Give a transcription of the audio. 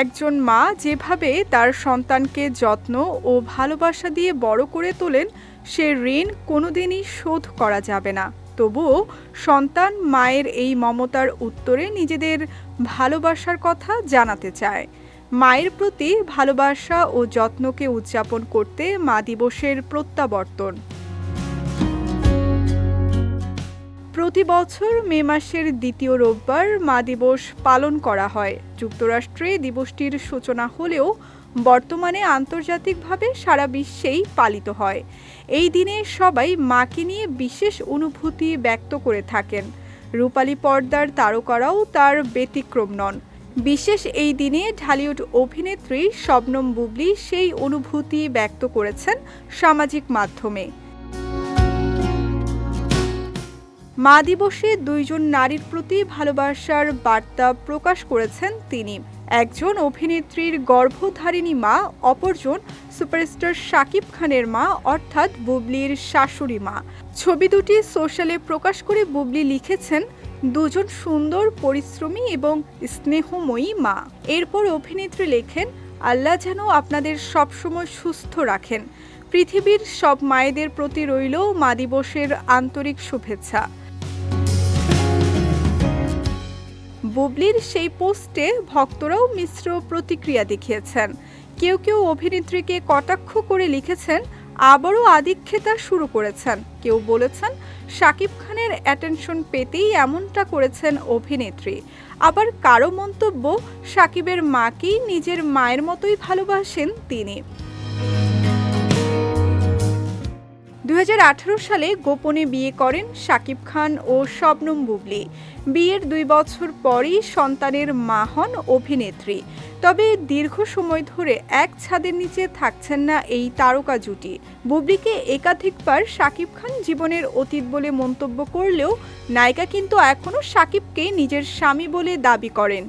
একজন মা যেভাবে তার সন্তানকে যত্ন ও ভালোবাসা দিয়ে বড় করে তোলেন, সে ঋণ কোনোদিনই শোধ করা যাবে না। তবুও সন্তান মায়ের এই মমতার উত্তরে নিজেদের ভালোবাসার কথা জানাতে চায়। মায়ের প্রতি ভালোবাসা ও যত্নকে উদযাপন করতে মা দিবসের প্রত্যাবর্তন। প্রতি বছর মে মাসের দ্বিতীয় রোববার মা দিবস পালন করা হয়। যুক্তরাষ্ট্রে দিবসটির সূচনা হলেও বর্তমানে আন্তর্জাতিকভাবে সারা বিশ্বেই পালিত হয়। এই দিনে সবাই মাকে নিয়ে বিশেষ অনুভূতি ব্যক্ত করে থাকেন। রূপালী পর্দার তারকারাও তার ব্যতিক্রম নন। বিশেষ এই দিনে ঢালিউড অভিনেত্রী শবনম বুবলি সেই অনুভূতি ব্যক্ত করেছেন সামাজিক মাধ্যমে। মা দিবসে দুইজন নারীর প্রতি ভালোবাসার বার্তা প্রকাশ করেছেন তিনি। একজন অভিনেত্রীর গর্ভধারিণী মা, অপরজন সুপারস্টার শাকিব খানের মা, অর্থাৎ বুবলির শাশুড়ি মা। ছবি দুটি সোশ্যালে প্রকাশ করে বুবলি লিখেছেন, দুজন সুন্দর, পরিশ্রমী এবং স্নেহময়ী মা। এরপর অভিনেত্রী লেখেন, আল্লাহ যেন আপনাদের সবসময় সুস্থ রাখেন। পৃথিবীর সব মায়েদের প্রতি রইল মা দিবসের আন্তরিক শুভেচ্ছা। বুবলির সেই পোস্টে ভক্তরাও মিশ্র প্রতিক্রিয়া দেখিয়েছেন। কেউ কেউ অভিনেত্রীকে কটাক্ষ করে লিখেছেন, আবারও আদিক্ষেতা শুরু করেছেন। কেউ বলেছেন, শাকিব খানের অ্যাটেনশন পেতেই এমনটা করেছেন অভিনেত্রী। আবার কারও মন্তব্য, শাকিবের মাকেই নিজের মায়ের মতোই ভালোবাসেন তিনি। দু হাজার আঠারো সালে গোপনে বিয়ে করেন শাকিব খান ও শবনম বুবলি। বিয়ের দুই বছর পরই সন্তানের মা হন অভিনেত্রী। তবে দীর্ঘ সময় ধরে এক ছাদের নিচে থাকছেন না এই তারকা জুটি। বুবলিকে একাধিকবার শাকিব খান জীবনের অতীত বলে মন্তব্য করলেও নায়িকা কিন্তু এখনও শাকিবকে নিজের স্বামী বলে দাবি করেন।